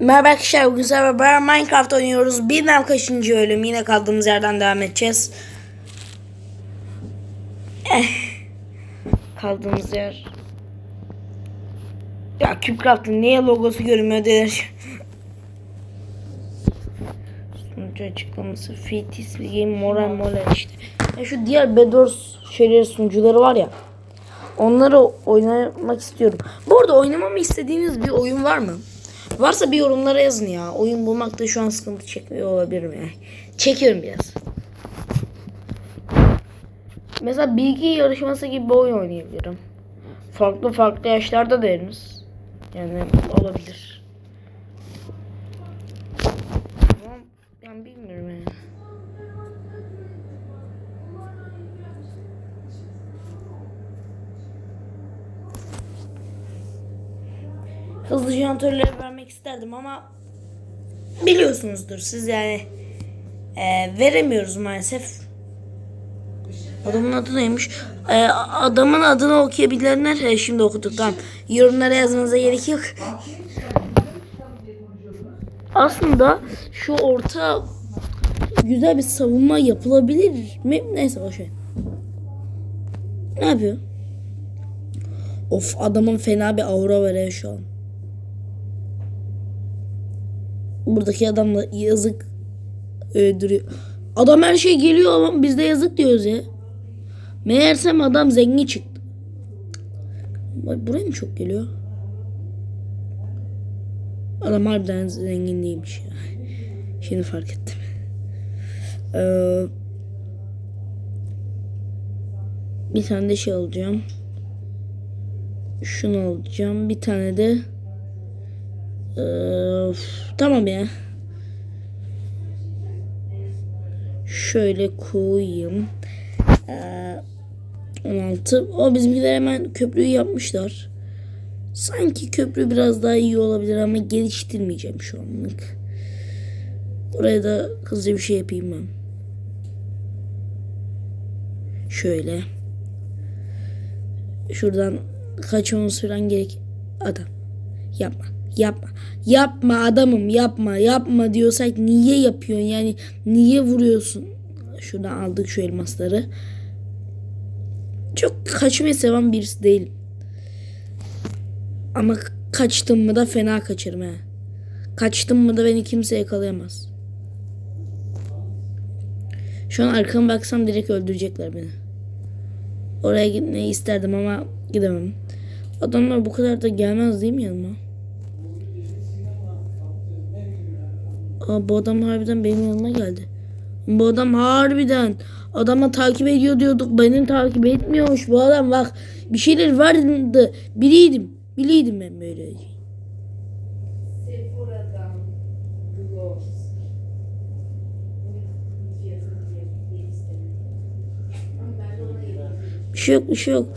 Merhaba arkadaşlar sizlerle beraber Minecraft oynuyoruz. Bilmem kaçıncı bölüm yine kaldığımız yerden devam edeceğiz. Eh. Kaldığımız yer. Ya Cubecraft'ın niye logosu görünmüyor dedir. Sonucu açıklaması Fitis bir game moral moral işte. Ya şu diğer Bedwars şeyleri sunucuları var ya. Onları oynamak istiyorum. Bu arada oynamamı istediğiniz bir oyun var mı? Varsa bir yorumlara yazın ya. Oyun bulmakta şu an sıkıntı çekmiyor olabilirim yani. Çekiyorum biraz. Mesela bilgi yarışması gibi oyun oynayabilirim. Farklı farklı yaşlarda deriniz. Yani olabilir. Ama yani bilmiyorum yani. hızlı jantörleri vermek isterdim ama biliyorsunuzdur siz yani e, veremiyoruz maalesef. Adamın adı neymiş? E, adamın adını okuyabilenler e, şimdi okuduk tamam. Yorumlara yazmanıza gerek yok. Aslında şu orta güzel bir savunma yapılabilir mi? Neyse boşver. Ne yapıyor? Of adamın fena bir aura var ya şu an. Buradaki adam da yazık öldürüyor. Adam her şey geliyor ama biz de yazık diyoruz ya. Meğersem adam zengin çıktı. Buraya mı çok geliyor? Adam harbiden zengin değilmiş ya. Şimdi fark ettim. Ee, bir tane de şey alacağım. Şunu alacağım. Bir tane de ee, tamam ya. Şöyle koyayım. Ee, 16. O bizimkiler hemen köprüyü yapmışlar. Sanki köprü biraz daha iyi olabilir ama geliştirmeyeceğim şu anlık. Oraya da hızlı bir şey yapayım ben. Şöyle. Şuradan kaçmamız falan gerek. Adam. Yapma. Yapma. Yapma adamım yapma. Yapma diyorsak niye yapıyorsun? Yani niye vuruyorsun? Şuradan aldık şu elmasları. Çok kaçmayı seven birisi değilim. Ama kaçtım mı da fena kaçarım he. Kaçtım mı da beni kimse yakalayamaz. Şu an arkama baksam direkt öldürecekler beni. Oraya gitmeyi isterdim ama gidemem. Adamlar bu kadar da gelmez değil mi yanıma? Aa, bu adam harbiden benim yanıma geldi. Bu adam harbiden adama takip ediyor diyorduk. Beni takip etmiyormuş bu adam bak. Bir şeyler vardı. Biliydim. Biliydim ben böyle. Bir şey yok bir şey yok.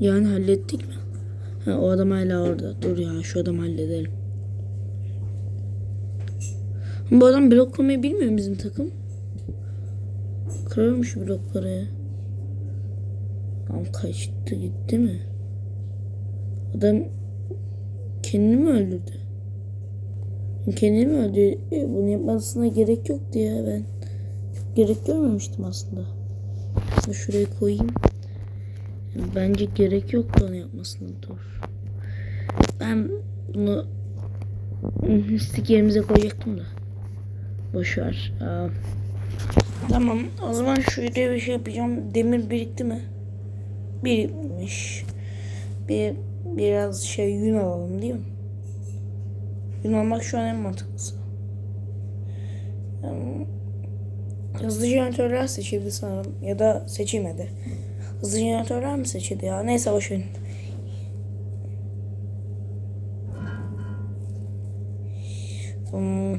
Yani hallettik mi? Ha, o adam hala orada. Dur ya şu adam halledelim. Bu adam blok koymayı bilmiyor bizim takım. Kırarım şu blokları ya. Adam kaçtı gitti mi? Adam kendini mi öldürdü? Kendini mi öldürdü? E, Bunu yapmasına gerek yoktu ya ben. Gerek görmemiştim aslında. Şuraya koyayım. Bence gerek yoktu onu yapmasına dur. Ben bunu mistik yerimize koyacaktım da. Boş ver. Aa. Tamam o zaman şöyle bir şey yapacağım. Demir birikti mi? Birikmiş. Bir biraz şey yün alalım değil mi? Yün almak şu an en mantıklısı. Hmm. Hızlı jeneratörler seçildi sanırım. Ya da seçilmedi. Hızlı jeneratörler mi seçildi ya? Neyse boş verin. Hmm.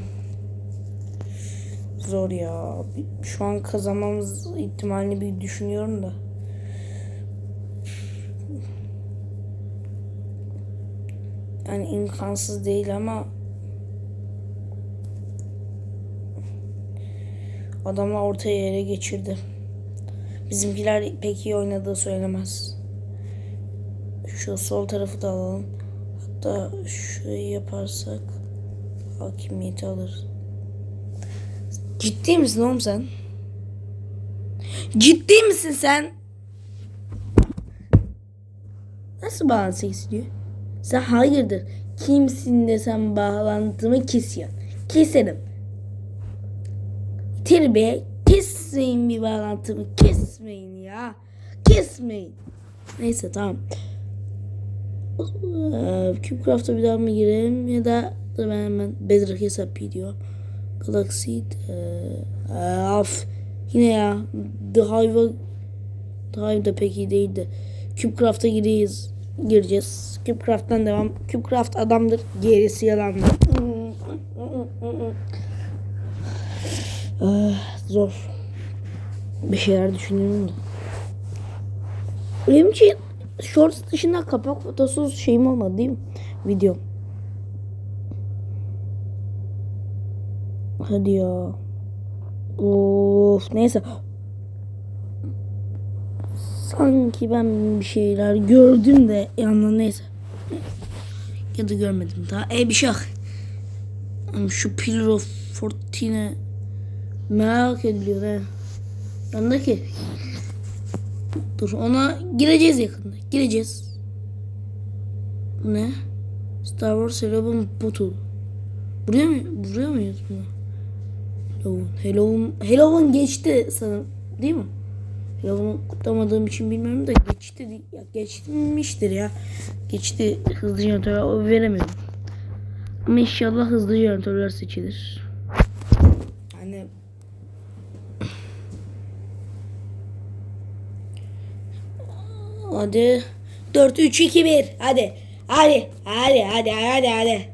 Zor ya. Şu an kazanmamız ihtimalini bir düşünüyorum da. Yani imkansız değil ama adamlar ortaya yere geçirdi. Bizimkiler pek iyi oynadığı söylemez. Şu sol tarafı da alalım. Hatta şurayı yaparsak hakimiyeti alırız. Ciddi misin oğlum sen? Ciddi misin sen? Nasıl bağlantı kesiliyor? Sen hayırdır? Kimsin desem bağlantımı kesiyorsun. Keserim. Be. Kesmeyin bir bağlantımı. Kesmeyin ya. Kesmeyin. Neyse tamam. Ee, Cubecraft'a bir daha mı girelim ya da ben hemen Bedrock hesap video. Galaxy ee, af yine ya The Hive'a The Hive da pek iyi değildi. Cubecraft'a gireceğiz. Gireceğiz. Cubecraft'tan devam. Cubecraft adamdır. Gerisi yalandır. Zor. Bir şeyler düşünüyorum da. Benim için shorts dışında kapak fotosuz şeyim olmadı değil mi? Video. Hadi ya. Of neyse. Sanki ben bir şeyler gördüm de yanına neyse. Ya da görmedim daha. E bir şey yok. Şu Pillar of Fortune merak ediliyor he. Yanındaki. Dur ona gireceğiz yakında. Gireceğiz. Ne? Star Wars Eleven Bottle. Buraya mı? Buraya mıyız bunu? Halloween. Halloween, Halloween geçti sanırım. Değil mi? Halloween'u kutlamadığım için bilmiyorum da geçti. Ya geçmiştir ya. Geçti. Hızlı jeneratörler o veremiyorum. Ama inşallah hızlı jeneratörler seçilir. Yani Hadi. 4 3 2 1. Hadi. Hadi. Hadi hadi hadi hadi.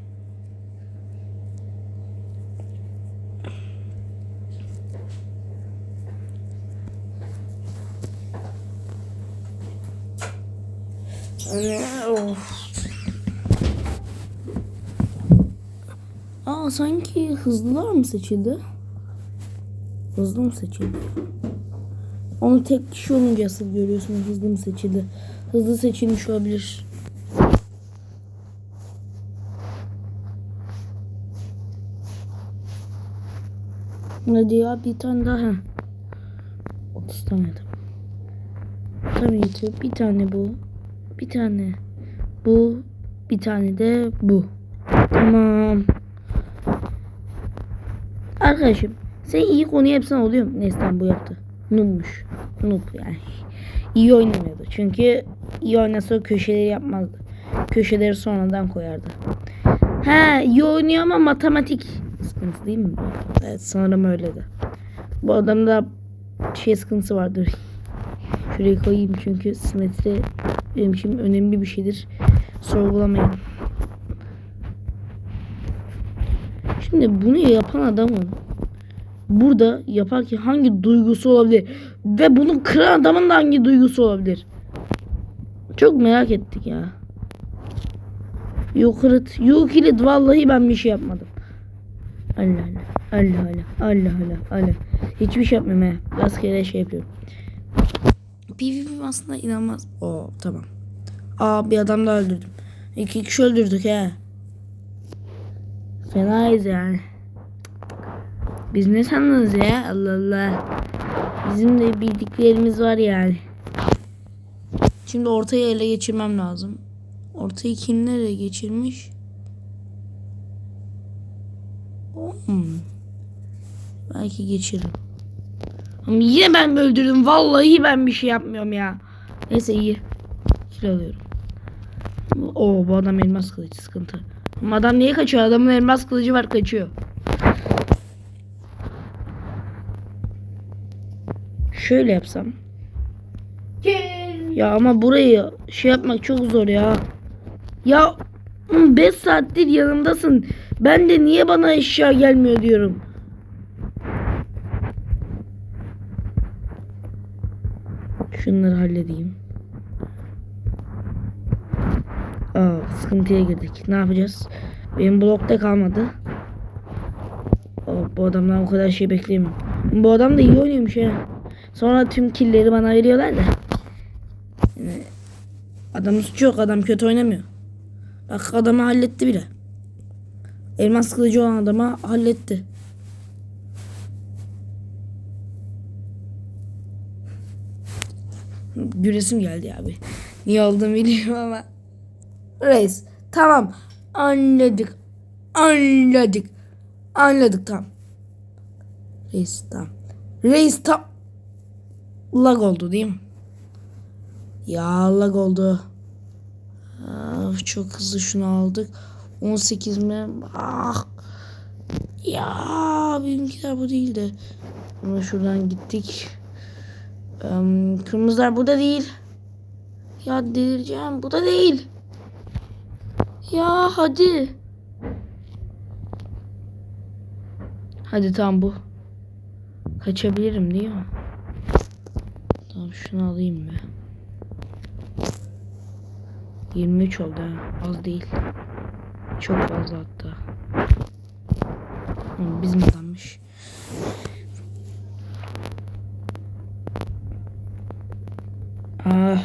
Of. Aa sanki hızlılar mı seçildi? Hızlı mı seçildi? Onu tek kişi olunca asıl görüyorsun hızlı mı seçildi. Hızlı seçilmiş olabilir. Hadi ya bir tane daha. 30 tane de. Tabii ki bir tane bu. Bir tane bu. Bir tane de bu. Tamam. Arkadaşım sen iyi konu yapsan oluyor mu? Neyse bu yaptı. Noob'muş. Noob yani. İyi oynamıyordu. Çünkü iyi oynasa köşeleri yapmazdı. Köşeleri sonradan koyardı. Ha iyi oynuyor ama matematik sıkıntı değil mi? Evet sanırım öyle de. Bu adamda şey sıkıntısı vardır. Şuraya koyayım çünkü simetri benim için önemli bir şeydir. Sorgulamayın. Şimdi bunu yapan adamın burada yaparken hangi duygusu olabilir? Ve bunu kıran adamın da hangi duygusu olabilir? Çok merak ettik ya. Yok kırıt. Vallahi ben bir şey yapmadım. Allah Allah. Allah Allah. Allah Allah. Allah. Hiçbir şey yapmıyorum he. Rastgele şey yapıyorum. PvP aslında inanılmaz. Oo tamam. Aa bir adam daha öldürdüm. İki kişi öldürdük he. Fenayız yani. Biz ne sandınız ya? Allah Allah. Bizim de bildiklerimiz var yani. Şimdi ortayı ele geçirmem lazım. Ortayı kim nereye geçirmiş? Hmm. Belki geçiririm. Ama yine ben öldürdüm? Vallahi ben bir şey yapmıyorum ya. Neyse iyi. Kill alıyorum. Oo bu adam elmas kılıcı sıkıntı. Ama adam niye kaçıyor? Adamın elmas kılıcı var kaçıyor. Şöyle yapsam. Ya ama burayı şey yapmak çok zor ya. Ya 5 saattir yanımdasın. Ben de niye bana eşya gelmiyor diyorum. Şunları halledeyim. Aa, sıkıntıya girdik. Ne yapacağız? Benim blokta kalmadı. Aa, bu adamdan o kadar şey bekleyemem. Bu adam da iyi oynuyormuş ya. Sonra tüm killeri bana veriyorlar da. Yani adamın suçu yok. Adam kötü oynamıyor. Bak adamı halletti bile. Elmas kılıcı olan adama halletti. Güresim geldi abi. Niye olduğunu bilmiyorum ama. Reis tamam anladık. Anladık. Anladık tamam. Reis tamam. Reis tam lag oldu değil mi? Ya lag oldu. Ah, çok hızlı şunu aldık. 18 mi? Ah. Ya benimkiler bu değildi. Ama şuradan gittik. Em, kırmızılar burada değil. Ya delireceğim. Bu da değil. Ya hadi. Hadi tamam bu. Kaçabilirim değil mi? Tamam şunu alayım be. 23 oldu ha. Az değil. Çok fazla hatta. Bizim adammış. Ah,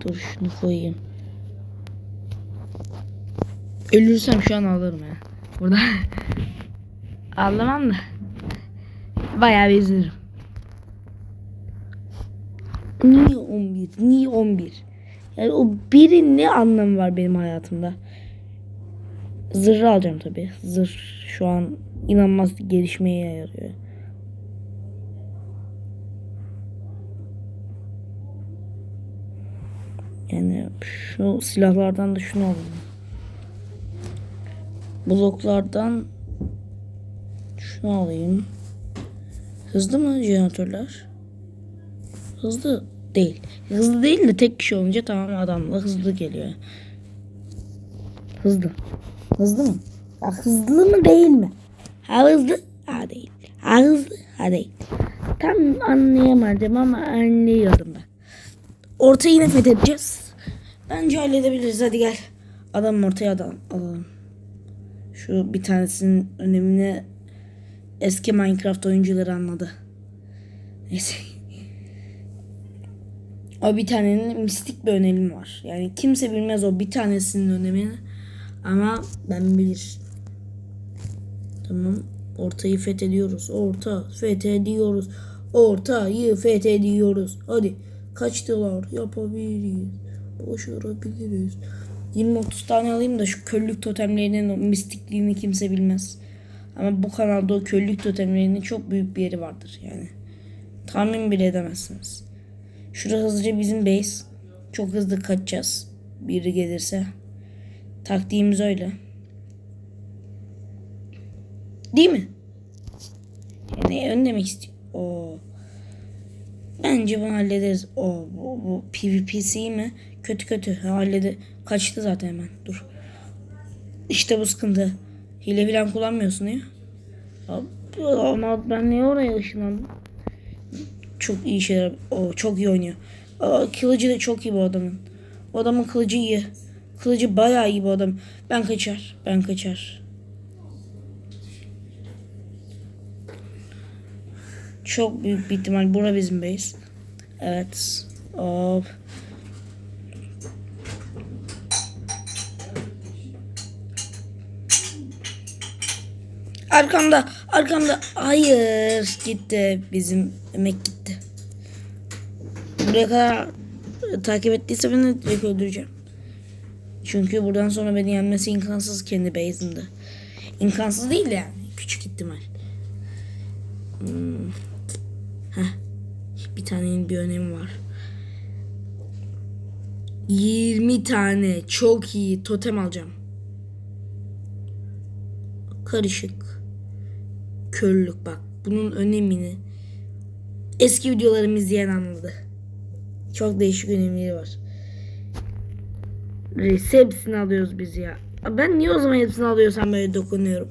dur şunu koyayım. Ölürsem şu an ağlarım ya. Burada. Ağlamam da. Bayağı bir. Niye 11? Niye 11? Yani o birin ne anlamı var benim hayatımda? Zırhı alacağım tabii. Zırh şu an inanılmaz gelişmeye yarıyor. Yani şu silahlardan da şunu alalım. Bloklardan şunu alayım. Hızlı mı jeneratörler? Hızlı değil. Hızlı değil de tek kişi olunca tamam adamla hızlı geliyor. Hızlı. Hızlı mı? Ya hızlı mı değil mi? Ha hızlı? Ha değil. Ha hızlı? Ha değil. Tam anlayamadım ama anlıyorum ben. Orta yine fethedeceğiz. Bence halledebiliriz. Hadi gel. Adam ortaya adam alalım. Şu bir tanesinin önemini eski Minecraft oyuncuları anladı. Neyse. O bir tanenin mistik bir önemi var. Yani kimse bilmez o bir tanesinin önemini. Ama ben bilir. Tamam. Ortayı fethediyoruz. Orta fethediyoruz. Ortayı fethediyoruz. Hadi. Kaçtılar. Yapabiliriz. Başarabiliriz. 20-30 tane alayım da şu köllük totemlerinin o mistikliğini kimse bilmez. Ama bu kanalda o köllük totemlerinin çok büyük bir yeri vardır yani. Tahmin bile edemezsiniz. Şurası hızlıca bizim base. Çok hızlı kaçacağız. Biri gelirse. Taktiğimiz öyle. Değil mi? Yani ön demek istiyor. Oo. Bence bunu hallederiz. O bu, bu PvP'si mi? Kötü kötü. Hallede. Kaçtı zaten hemen. Dur. İşte bu sıkıntı. Hile falan kullanmıyorsun ya. Ama ben niye oraya ışınlandım? Çok iyi şeyler. O çok iyi oynuyor. Aa, kılıcı da çok iyi bu adamın. Bu adamın kılıcı iyi. Kılıcı bayağı iyi bu adam. Ben kaçar. Ben kaçar. Çok büyük bir ihtimal bura bizim base. Evet. Hop. Arkamda, arkamda. Hayır, gitti. Bizim emek gitti. Buraya kadar takip ettiyse beni direkt öldüreceğim. Çünkü buradan sonra beni yenmesi imkansız kendi base'imde. İmkansız değil de yani. Küçük ihtimal. Hmm. Bir tanenin bir önemi var. 20 tane çok iyi totem alacağım. Karışık. Körlük bak. Bunun önemini eski videolarımı izleyen anladı. Çok değişik önemleri var. Reis hepsini alıyoruz biz ya. Ben niye o zaman hepsini alıyorsam böyle dokunuyorum?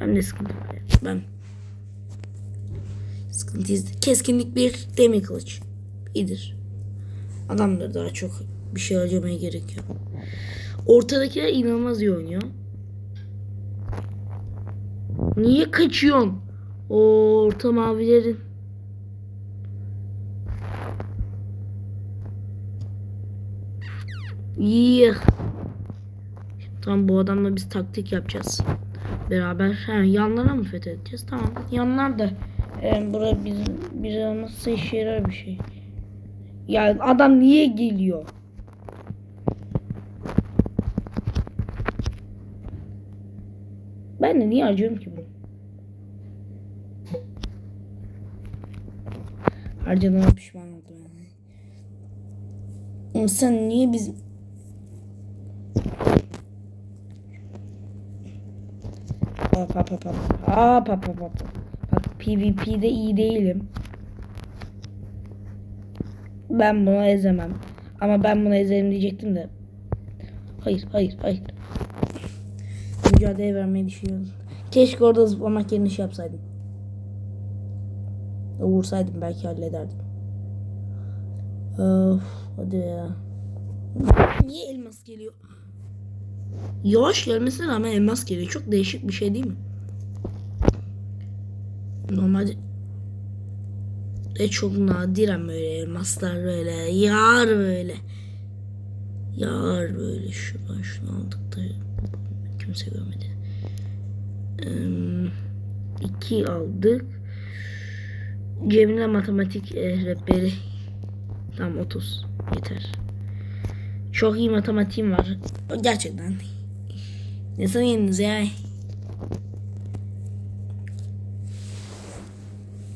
Ben de sıkıntı var ya. Ben sıkıntı izle. Keskinlik bir demir kılıç. İyidir. Adamdır daha çok bir şey harcamaya gerek yok. Ortadakiler inanılmaz iyi oynuyor. Niye kaçıyorsun? O orta mavilerin Yih. Tamam bu adamla biz taktik yapacağız. Beraber he, yanlara mı fethedeceğiz? Tamam. Yanlar da e, bura bir, bir olmazsa işe bir şey. Ya adam niye geliyor? Ben de niye harcıyorum ki bunu? Harcadığıma pişman oldum sen niye biz... Hop hop hop hop. Hop hop hop. Bak PvP'de iyi değilim. Ben bunu ezemem. Ama ben bunu ezerim diyecektim de. Hayır hayır hayır. Mücadele vermeyi düşünüyorum. Keşke orada zıplamak yerine şey yapsaydım. Vursaydım belki hallederdim. Of, hadi ya. Niye elmas geliyor? Yavaş gelmesine rağmen elmas geliyor. Çok değişik bir şey değil mi? Normalde de çok nadiren böyle elmaslar böyle yağar böyle. Yağar böyle şuradan şunu aldık da kimse görmedi. Ee, iki aldık. Cemile matematik e, rehberi. Tam 30 yeter. Çok iyi matematiğim var. Gerçekten. Ne sanıyorsunuz ya?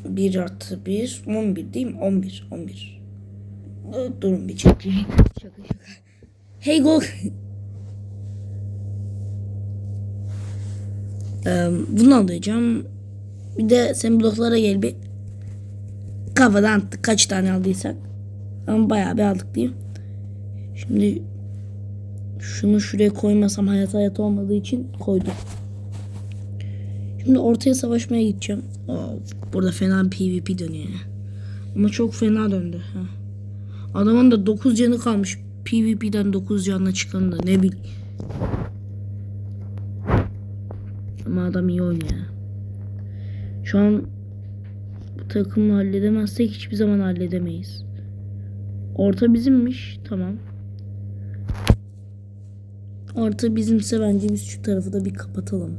1 artı 1 11 değil mi? 11 11. Ee, Durun bir çekil. Şaka şaka. Hey go. Ee, bunu alacağım. Bir de sen bloklara gel bir. Kafadan attık kaç tane aldıysak. Ama bayağı bir aldık diyeyim. Şimdi şunu şuraya koymasam hayat hayat olmadığı için koydum. Şimdi ortaya savaşmaya gideceğim. Oo, burada fena PvP dönüyor. Ama çok fena döndü. Ha. Adamın da 9 canı kalmış. PvP'den 9 canla çıkanı da ne bileyim. Ama adam iyi oynuyor. Şu an bu takımı halledemezsek hiçbir zaman halledemeyiz. Orta bizimmiş. Tamam. Orta bizimse bence biz şu tarafı da bir kapatalım.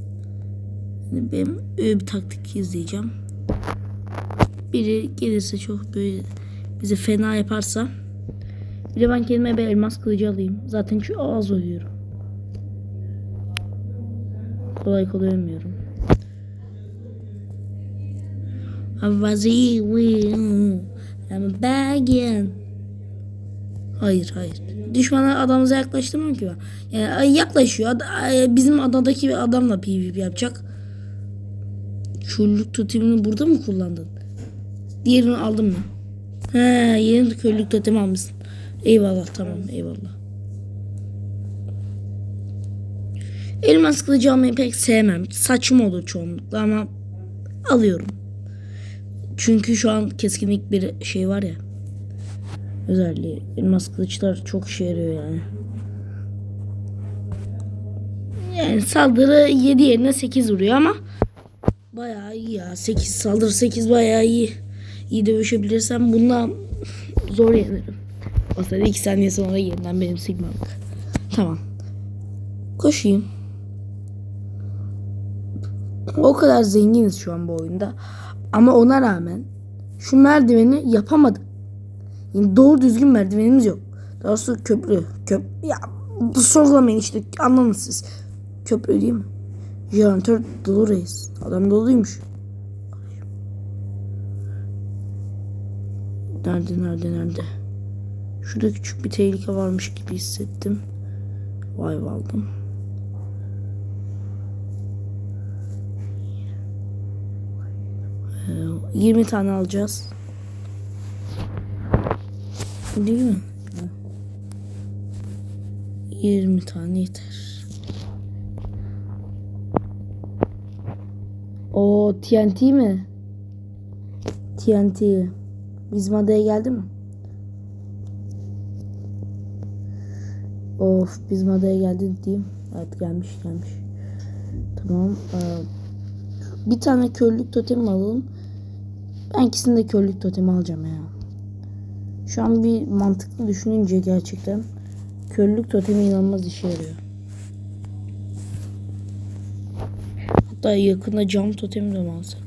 Yani ben öyle bir taktik izleyeceğim. Biri gelirse çok böyle bizi fena yaparsa bir de ben kendime bir elmas kılıcı alayım. Zaten çok az ölüyorum. Kolay kolay ölmüyorum. I'm begging. Hayır hayır. Düşmana adamıza yaklaştırmam ki ben. Yani yaklaşıyor. Bizim adadaki bir adamla PvP yapacak. Körlük totemini burada mı kullandın? Diğerini aldın mı? He, yeni körlük totemi almışsın. Eyvallah tamam eyvallah. Elmas kılıcı almayı pek sevmem. Saçma olur çoğunlukla ama alıyorum. Çünkü şu an keskinlik bir şey var ya. Özelliği. Elmas kılıçlar çok işe yarıyor yani. Yani saldırı 7 yerine 8 vuruyor ama bayağı iyi ya. 8 saldırı 8 bayağı iyi. İyi dövüşebilirsem bundan zor yenirim. O sırada 2 saniye sonra yeniden benim sigmalık. Tamam. Koşayım. O kadar zenginiz şu an bu oyunda. Ama ona rağmen şu merdiveni yapamadık. Yani doğru düzgün merdivenimiz yok. Daha doğrusu köprü. Köp ya sorgulamayın işte anladınız siz. Köprü değil mi? Jeneratör dolu reis. Adam doluymuş. Nerede nerede nerede? Şurada küçük bir tehlike varmış gibi hissettim. Vay aldım. Ee, 20 tane alacağız. Değil mi? 20 tane yeter. O TNT mi? TNT. Bizim adaya geldi mi? Of bizim adaya geldi diyeyim. Evet gelmiş gelmiş. Tamam. Ee, bir tane körlük totemi alalım. Ben ikisini de körlük totemi alacağım ya. Şu an bir mantıklı düşününce gerçekten körlük totemi inanılmaz işe yarıyor. Hatta yakında cam totemi de mi alsam?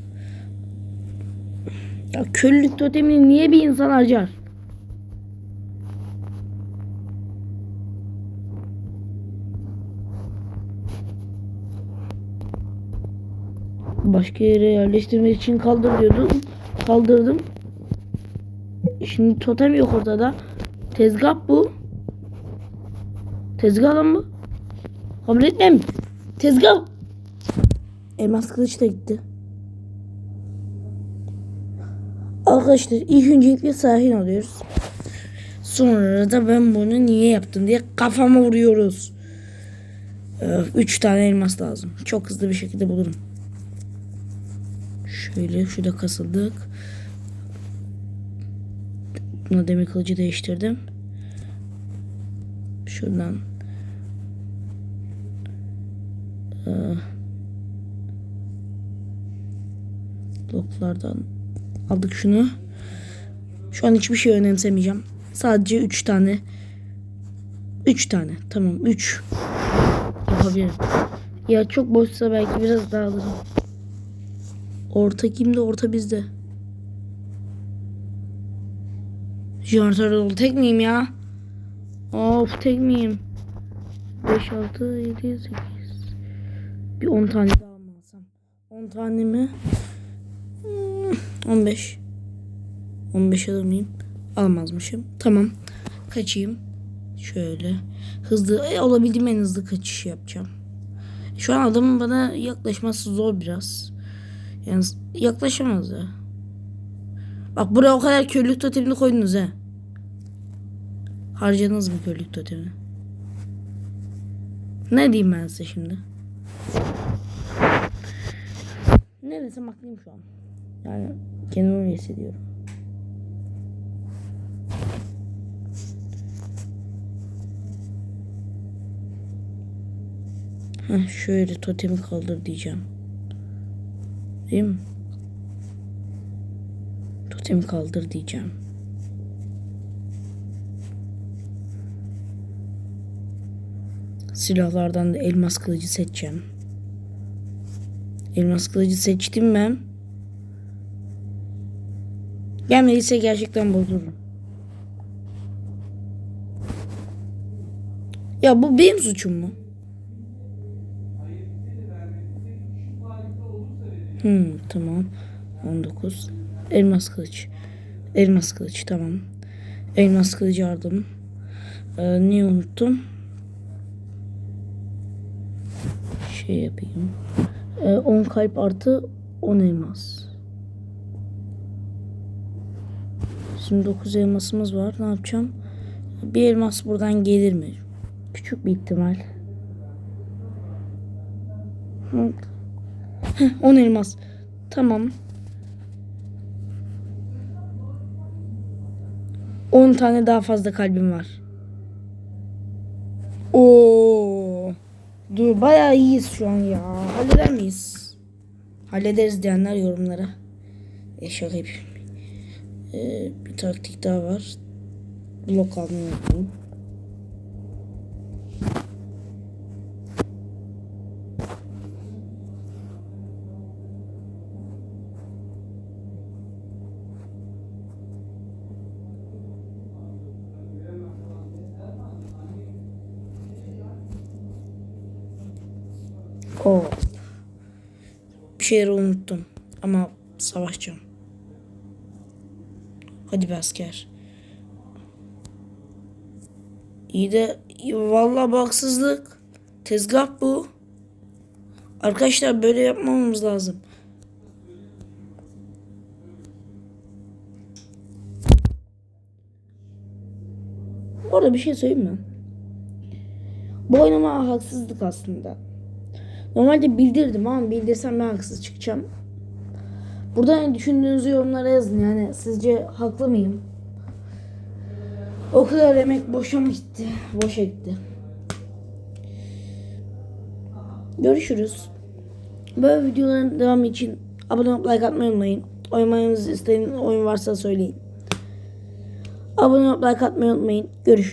Ya körlük totemini niye bir insan harcar? Başka yere yerleştirmek için kaldır diyordum. Kaldırdım. Şimdi totem yok ortada. Tezgah bu. Tezgah lan bu. Kabul etmem. Tezgah. Elmas kılıç da gitti. Arkadaşlar ilk öncelikle sahin alıyoruz. Sonra da ben bunu niye yaptım diye kafama vuruyoruz. Ee, Üç tane elmas lazım. Çok hızlı bir şekilde bulurum. Şöyle şurada kasıldık. Buna demir kılıcı değiştirdim. Şuradan. Ee, bloklardan aldık şunu. Şu an hiçbir şey önemsemeyeceğim. Sadece 3 tane. 3 tane. Tamam 3. Yapabilirim. Ya çok boşsa belki biraz daha alırım. Orta kimde? Orta bizde. Jeneratör dolu. Tek miyim ya? Of tek miyim? 5, 6, 7, 8. Bir 10 tane daha mı alsam? 10 tane mi? Hmm, 15. 15 alır mıyım? Almazmışım. Tamam. Kaçayım. Şöyle. Hızlı. E, olabildiğim en hızlı kaçış yapacağım. Şu an adamın bana yaklaşması zor biraz. Yani yaklaşamaz ya. Bak buraya o kadar körlük totemini koydunuz ha. Harcadınız mı körlük totemini? Ne diyeyim ben size şimdi? Ne desem haklıyım şu an. Yani kendimi öyle hissediyorum. Heh, şöyle totemi kaldır diyeceğim. Değil mi? Totemi kaldır diyeceğim. Silahlardan da elmas kılıcı seçeceğim. Elmas kılıcı seçtim ben. Gelmediyse gerçekten bozururum. Ya bu benim suçum mu? Hmm, tamam. 19. Elmas kılıç. Elmas kılıç tamam. Elmas kılıcı aldım. Ee, niye unuttum? Şey yapayım. Ee, 10 kalp artı 10 elmas. Şimdi 9 elmasımız var. Ne yapacağım? Bir elmas buradan gelir mi? Küçük bir ihtimal. Heh, 10 elmas. Tamam. 10 tane daha fazla kalbim var. Oo. Dur bayağı iyiyiz şu an ya. Halleder miyiz? Hallederiz diyenler yorumlara. E şaka yapayım. Ee, bir taktik daha var. Blok almayı unutmayın. Oo. Bir şeyleri unuttum. Ama savaşacağım. Hadi be asker. İyi de vallahi bu haksızlık. Tezgah bu. Arkadaşlar böyle yapmamamız lazım. Orada bir şey söyleyeyim mi? Bu oynama haksızlık aslında. Normalde bildirdim ama bildirsem ben haksız çıkacağım. Burada ne düşündüğünüzü yorumlara yazın. Yani sizce haklı mıyım? O kadar emek boşa mı gitti? Boşa gitti. Görüşürüz. Böyle videoların devamı için abone olup like atmayı unutmayın. Oynamanızı isteyen oyun varsa söyleyin. Abone olup like atmayı unutmayın. Görüşürüz.